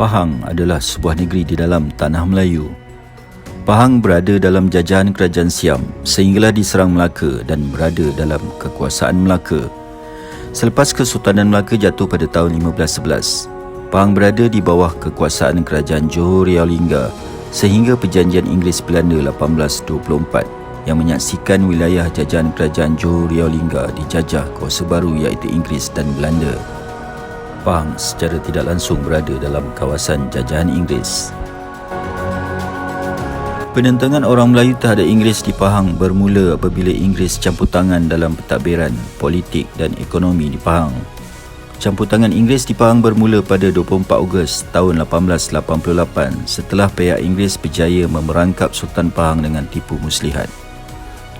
Pahang adalah sebuah negeri di dalam tanah Melayu. Pahang berada dalam jajahan kerajaan Siam sehinggalah diserang Melaka dan berada dalam kekuasaan Melaka. Selepas Kesultanan Melaka jatuh pada tahun 1511, Pahang berada di bawah kekuasaan kerajaan Johor Riau Lingga sehingga perjanjian Inggeris Belanda 1824 yang menyaksikan wilayah jajahan kerajaan Johor Riau Lingga dijajah kuasa baru iaitu Inggeris dan Belanda. Pahang secara tidak langsung berada dalam kawasan jajahan Inggeris. Penentangan orang Melayu terhadap Inggeris di Pahang bermula apabila Inggeris campur tangan dalam pentadbiran, politik dan ekonomi di Pahang. Campur tangan Inggeris di Pahang bermula pada 24 Ogos tahun 1888 setelah pihak Inggeris berjaya memerangkap Sultan Pahang dengan tipu muslihat.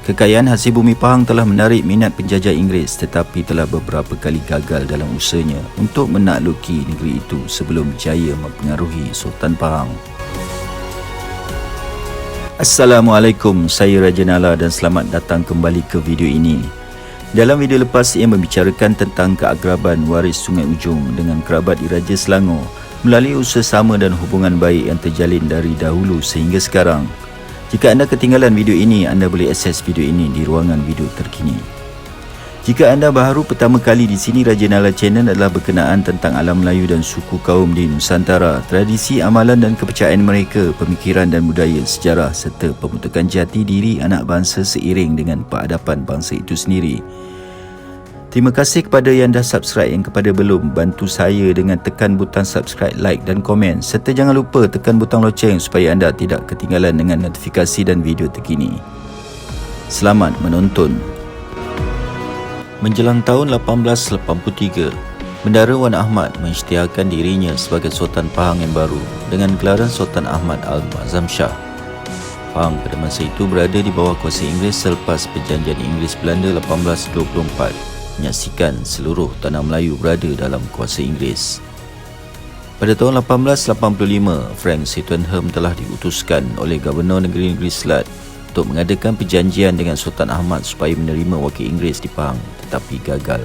Kekayaan hasil bumi Pahang telah menarik minat penjajah Inggeris tetapi telah beberapa kali gagal dalam usahanya untuk menakluki negeri itu sebelum jaya mempengaruhi Sultan Pahang. Assalamualaikum, saya Raja Nala dan selamat datang kembali ke video ini. Dalam video lepas ia membicarakan tentang keagraban waris Sungai Ujung dengan kerabat di Raja Selangor melalui usaha sama dan hubungan baik yang terjalin dari dahulu sehingga sekarang. Jika anda ketinggalan video ini, anda boleh akses video ini di ruangan video terkini. Jika anda baru pertama kali di sini, Raja Nala Channel adalah berkenaan tentang alam Melayu dan suku kaum di Nusantara, tradisi, amalan dan kepercayaan mereka, pemikiran dan budaya, sejarah serta pembentukan jati diri anak bangsa seiring dengan peradaban bangsa itu sendiri. Terima kasih kepada yang dah subscribe yang kepada belum bantu saya dengan tekan butang subscribe, like dan komen serta jangan lupa tekan butang loceng supaya anda tidak ketinggalan dengan notifikasi dan video terkini. Selamat menonton. Menjelang tahun 1883, Bendara Wan Ahmad mengisytiharkan dirinya sebagai Sultan Pahang yang baru dengan gelaran Sultan Ahmad Al-Muazzam Shah. Pahang pada masa itu berada di bawah kuasa Inggeris selepas perjanjian Inggeris Belanda 1824 menyaksikan seluruh tanah Melayu berada dalam kuasa Inggeris. Pada tahun 1885, Frank Swettenham telah diutuskan oleh Gubernur Negeri-Negeri Selat untuk mengadakan perjanjian dengan Sultan Ahmad supaya menerima wakil Inggeris di Pahang tetapi gagal.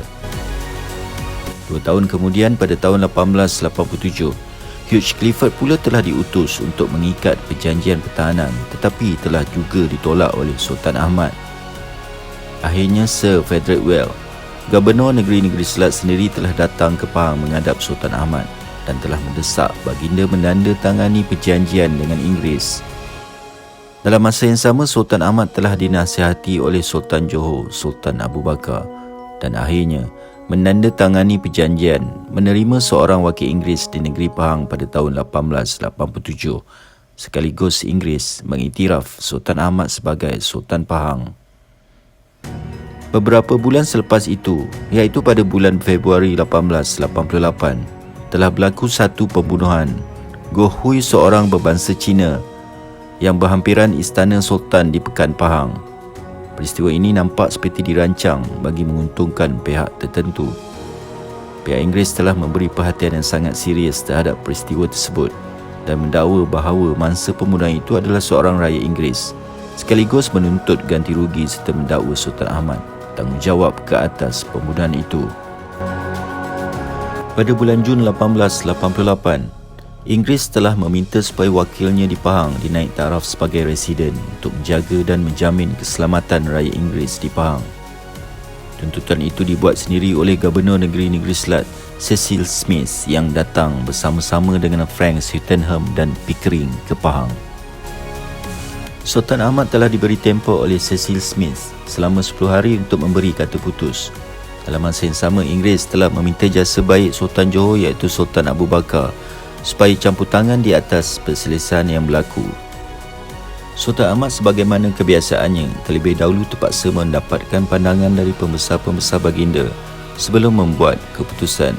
Dua tahun kemudian pada tahun 1887, Hugh Clifford pula telah diutus untuk mengikat perjanjian pertahanan tetapi telah juga ditolak oleh Sultan Ahmad. Akhirnya Sir Frederick Well Gubernur negeri-negeri Selat sendiri telah datang ke Pahang menghadap Sultan Ahmad dan telah mendesak baginda menandatangani perjanjian dengan Inggeris. Dalam masa yang sama, Sultan Ahmad telah dinasihati oleh Sultan Johor, Sultan Abu Bakar dan akhirnya menandatangani perjanjian menerima seorang wakil Inggeris di negeri Pahang pada tahun 1887 sekaligus Inggeris mengiktiraf Sultan Ahmad sebagai Sultan Pahang. Beberapa bulan selepas itu, iaitu pada bulan Februari 1888, telah berlaku satu pembunuhan Goh Hui seorang berbangsa Cina yang berhampiran istana Sultan di Pekan Pahang. Peristiwa ini nampak seperti dirancang bagi menguntungkan pihak tertentu. Pihak Inggeris telah memberi perhatian yang sangat serius terhadap peristiwa tersebut dan mendakwa bahawa mangsa pembunuhan itu adalah seorang rakyat Inggeris sekaligus menuntut ganti rugi serta mendakwa Sultan Ahmad tanggungjawab ke atas pembunuhan itu. Pada bulan Jun 1888, Inggeris telah meminta supaya wakilnya di Pahang dinaik taraf sebagai residen untuk menjaga dan menjamin keselamatan rakyat Inggeris di Pahang. Tuntutan itu dibuat sendiri oleh Gubernur Negeri-Negeri Selat Cecil Smith yang datang bersama-sama dengan Frank Swettenham dan Pickering ke Pahang. Sultan Ahmad telah diberi tempoh oleh Cecil Smith selama 10 hari untuk memberi kata putus. Dalam masa yang sama, Inggeris telah meminta jasa baik Sultan Johor iaitu Sultan Abu Bakar supaya campur tangan di atas perselisihan yang berlaku. Sultan Ahmad sebagaimana kebiasaannya terlebih dahulu terpaksa mendapatkan pandangan dari pembesar-pembesar baginda sebelum membuat keputusan.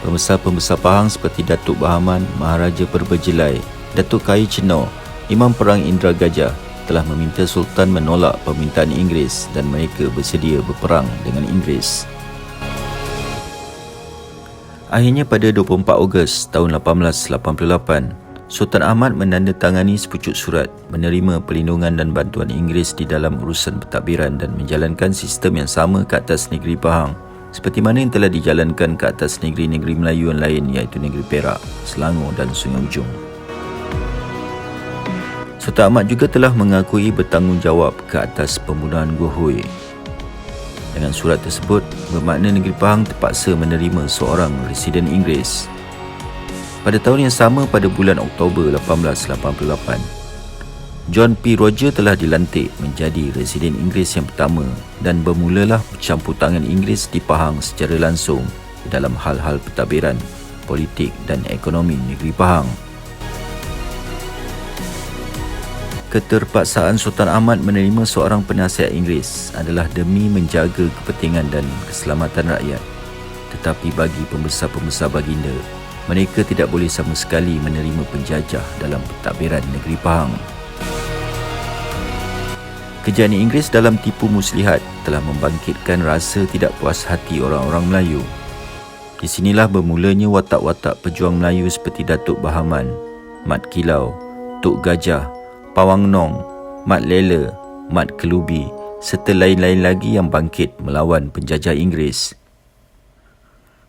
Pembesar-pembesar Pahang seperti Datuk Bahaman, Maharaja Perbejelai, Datuk Kai Chenor Imam Perang Indra Gajah telah meminta Sultan menolak permintaan Inggeris dan mereka bersedia berperang dengan Inggeris. Akhirnya pada 24 Ogos tahun 1888, Sultan Ahmad menandatangani sepucuk surat menerima perlindungan dan bantuan Inggeris di dalam urusan pentadbiran dan menjalankan sistem yang sama ke atas negeri Pahang seperti mana yang telah dijalankan ke atas negeri-negeri Melayu yang lain iaitu negeri Perak, Selangor dan Sungai Ujong. Sultan Ahmad juga telah mengakui bertanggungjawab ke atas pembunuhan Gohui. Dengan surat tersebut, bermakna negeri Pahang terpaksa menerima seorang residen Inggeris. Pada tahun yang sama pada bulan Oktober 1888, John P. Roger telah dilantik menjadi residen Inggeris yang pertama dan bermulalah campur tangan Inggeris di Pahang secara langsung dalam hal-hal pentadbiran, politik dan ekonomi negeri Pahang. Keterpaksaan Sultan Ahmad menerima seorang penasihat Inggeris adalah demi menjaga kepentingan dan keselamatan rakyat. Tetapi bagi pembesar-pembesar baginda, mereka tidak boleh sama sekali menerima penjajah dalam pentadbiran negeri Pahang. Kejayaan Inggeris dalam tipu muslihat telah membangkitkan rasa tidak puas hati orang-orang Melayu. Di sinilah bermulanya watak-watak pejuang Melayu seperti Datuk Bahaman, Mat Kilau, Tok Gajah, Pawang Nong, Mat Lela, Mat Kelubi serta lain-lain lagi yang bangkit melawan penjajah Inggeris.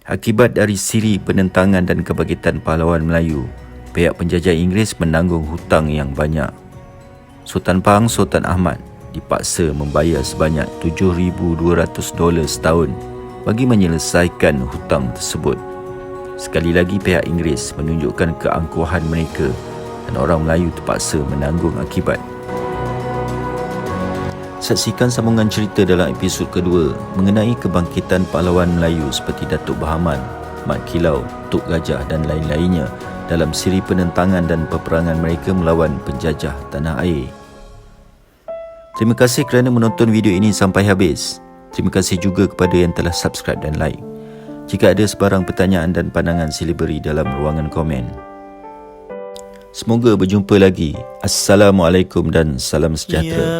Akibat dari siri penentangan dan kebangkitan pahlawan Melayu, pihak penjajah Inggeris menanggung hutang yang banyak. Sultan Pahang Sultan Ahmad dipaksa membayar sebanyak 7,200 dolar setahun bagi menyelesaikan hutang tersebut. Sekali lagi pihak Inggeris menunjukkan keangkuhan mereka dan orang Melayu terpaksa menanggung akibat. Saksikan sambungan cerita dalam episod kedua mengenai kebangkitan pahlawan Melayu seperti Datuk Bahaman, Mat Kilau, Tok Gajah dan lain-lainnya dalam siri penentangan dan peperangan mereka melawan penjajah tanah air. Terima kasih kerana menonton video ini sampai habis. Terima kasih juga kepada yang telah subscribe dan like. Jika ada sebarang pertanyaan dan pandangan sila beri dalam ruangan komen. Semoga berjumpa lagi. Assalamualaikum dan salam sejahtera. Ya